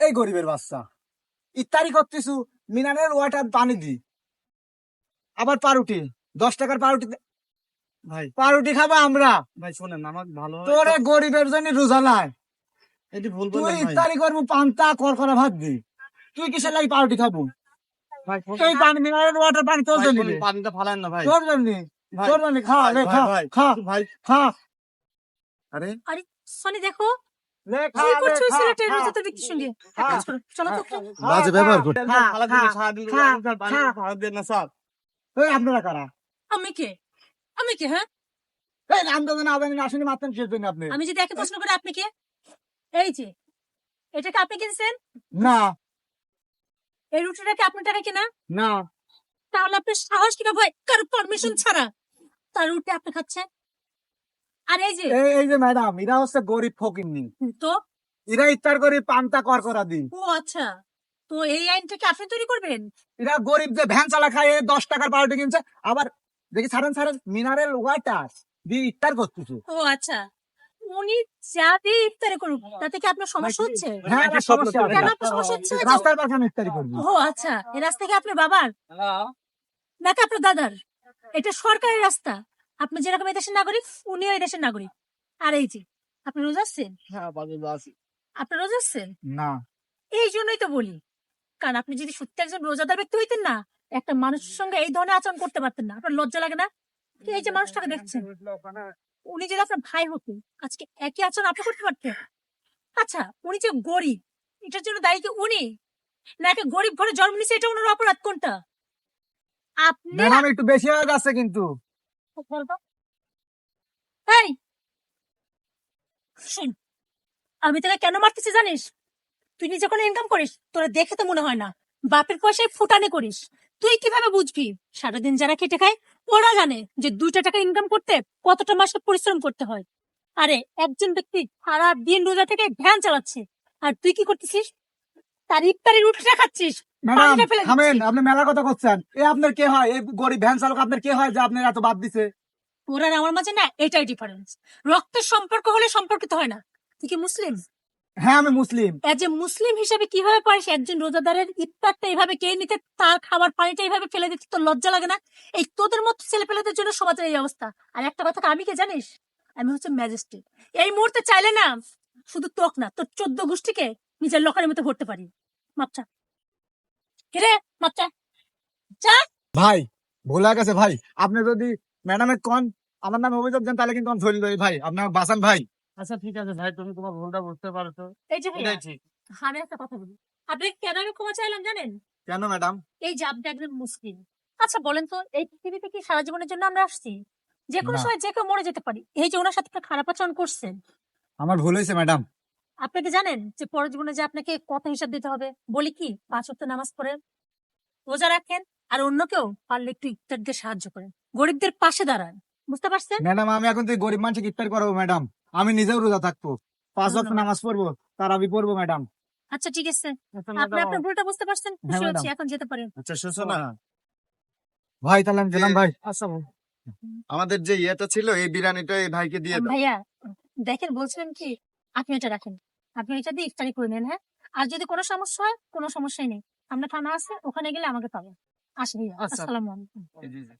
এই গরিবের বাচ্চা। ইত্যাদি করতেছু মিনারেল ওয়াটার পানি দি। আবার পাউরুটি দশ টাকার পাউরুটি ভাই পাউরুটি খাব আমরা। ভাই শোনেন আমার ভালো গরিবের জন্য এটি ভুল তুই করব পান্তা কর করা ভাত দি। তুই কিসের লাগি পাউরুটি খাব? ভাই এই পানি মিনারেল ওয়াটার পানি তোর জন্য পানিটা ফালান না ভাই। তোর জন্য তোর জন্য খা। খা ভাই খা আরে? আরে সনি দেখো কি হ্যাঁ। হ্যাঁ, আপনারা কারা আমি কে কে হ্যাঁ যদি একে প্রশ্ন করে আপনি কে এই যে এটাকে আপনি কিনছেন না এই রুটিটাকে আপনার টাকা কেনা না তাহলে আপনার সাহস কিনা ভয় কারও পারমিশন ছাড়া তার রুটি আপনি খাচ্ছেন আর এই যে এই এই যে ম্যাডাম এরা হচ্ছে গরিব ফকিন্নি। তো? এরা ইফতার করে পান্তা কর করা দিন। ও আচ্ছা। তো এই আইনটাকে আপনি তৈরি করবেন? এরা গরিব যে ভ্যান চালা খায় দশ টাকার পাউরুটি কিনছে আবার দেখি সারেন সারেন মিনারেল ওয়াটার দিয়ে ইফতার করতেছে। ও আচ্ছা। উনি যা দিয়ে ইফতারি করুক তাতে কি আপনার সমস্যা হচ্ছে? হ্যাঁ একটা সমস্যা কেন আপনার সমস্যা হচ্ছে? রাস্তার পাশে আমি ইফতারি করবি। ও আচ্ছা। এই রাস্তা কি আপনার বাবার? নাকি আপনার দাদার? এটা সরকারি রাস্তা। আপনি যেরকম এই দেশের নাগরিক উনিও এই দেশের নাগরিক। আর এই যে আপনি রোজা আছেন হ্যাঁ আপনি রোজা আছেন না। এই জন্যই তো বলি। কারণ আপনি যদি সত্যি একজন রোজাদার ব্যক্তি হইতেন না একটা মানুষের সঙ্গে এই ধরনের আচরণ করতে পারতেন না। আপনার লজ্জা লাগে না? এই যে মানুষটাকে দেখছেন। উনি যদি আপনার ভাই হতেন আজকে একই আচরণ আপনি করতে পারতেন? আচ্ছা উনি যে গরিব এটার জন্য দায়ী কি উনি? না একটা গরিব ঘরে জন্ম নিছে এটা ওনার অপরাধ কোনটা? আপনি একটু বেশি হয়ে যাচ্ছে কিন্তু। এই! শোন আমি তোকে কেন মারতেছি জানিস? তুই নিজে কোনো ইনকাম করিস তোরা দেখে তো মনে হয় না। বাপের পয়সায় ফুটানি করিস। তুই কীভাবে বুঝবি? সারাদিন যারা খেটে খায় ওরা জানে যে দুইটা টাকা ইনকাম করতে কতটা মাসে পরিশ্রম করতে হয়। আরে একজন ব্যক্তি সারা দিন রোজা থেকে ভ্যান চালাচ্ছে। আর তুই কি করতেছিস? তার ইফতারি রুটিটা খাচ্ছিস ম্যাডাম। থামেন আপনি মেলা কথা করছেন। এ আপনার কে হয়? এই গরিব ভ্যান চালক আপনার কে হয় যে আপনার এত বাদ দিছে? আর আমার মাঝে না এটাই ডিফারেন্স রক্তের সম্পর্ক হলে সম্পর্কিত হয় না। তুই কি মুসলিম? হ্যাঁ আমি মুসলিম। এজ এ মুসলিম হিসেবে কীভাবে পারিস? একজন রোজাদারের ইফতারটা এইভাবে কে নিতে তার খাবার পানিটা এইভাবে ফেলে দিতে তোর লজ্জা লাগে না? এই তোদের মতো ছেলে পেলেদের জন্য সমাজের এই অবস্থা। আর একটা কথা আমি কে জানিস? আমি হচ্ছে ম্যাজিস্ট্রেট। এই মুহূর্তে চাইলে না শুধু তোক না তোর চোদ্দ গোষ্ঠীকে নিজের লকারের মতো ভরতে পারি। মাপচা কিরে মাপচা ভাই ভুল গেছে ভাই। আপনি যদি ম্যাডামের কন আমার নামে অভিযোগ দেন তাহলে কিন্তু আমি ধরে লই ভাই আপনার বাসান ভাই। আচ্ছা ঠিক আছে ভাই তুমি তোমার ভুলটা বুঝতে পারছ। এই যে ভাইয়া, এটাই ঠিক। আমি একটা কথা বলি। আপনি কেন আমি ক্ষমা চাইলাম জানেন? কেন ম্যাডাম? এই যে আপনি একজন মুসলিম। আচ্ছা বলেন তো এই পৃথিবীতে কি সারা জীবনের জন্য আমরা আসছি? যে কোনো না। সময় যে কেউ মরে যেতে পারি। এই যে ওনার সাথে একটা খারাপ আচরণ করছেন। আমার ভুল হয়েছে ম্যাডাম। আপনি কি জানেন যে পরের জীবনে যে আপনাকে কত হিসাব দিতে হবে? বলি কি পাঁচ ওয়াক্ত নামাজ পড়েন রোজা রাখেন আর অন্য কেউ পারলে একটু ইফতার দিয়ে সাহায্য করেন। গরিবদের পাশে দাঁড়ান। বুঝতে পারছেন? ম্যাডাম আমি এখন থেকে গরিব মানুষকে ইফতার করব ম্যাডাম। আমি নিজেও রোজা থাকব। পাঁচ ওয়াক্ত নামাজ পড়ব তার আমি পড়ব ম্যাডাম। আচ্ছা ঠিক আছে। আপনি আপনার ভুলটা বুঝতে পারছেন? খুশি হ্যাঁ, হচ্ছি এখন যেতে পারেন। আচ্ছা শুনছো না? ভাই তাহলে আমি গেলাম ভাই। আচ্ছা আমাদের যে ইয়েটা ছিল এই বিরিয়ানিটা এই ভাইকে দিয়ে দাও। ভাইয়া দেখেন বলছিলেন কি আপনি এটা রাখেন। আপনি এটা দিয়ে ইফতারি করে নেন হ্যাঁ? আর যদি কোনো সমস্যা হয় কোনো সমস্যাই নেই। আমরা থানা আছে ওখানে গেলে আমাকে পাবেন। আসি ভাইয়া। আচ্ছা। আসসালামু আলাইকুম। জি, জি।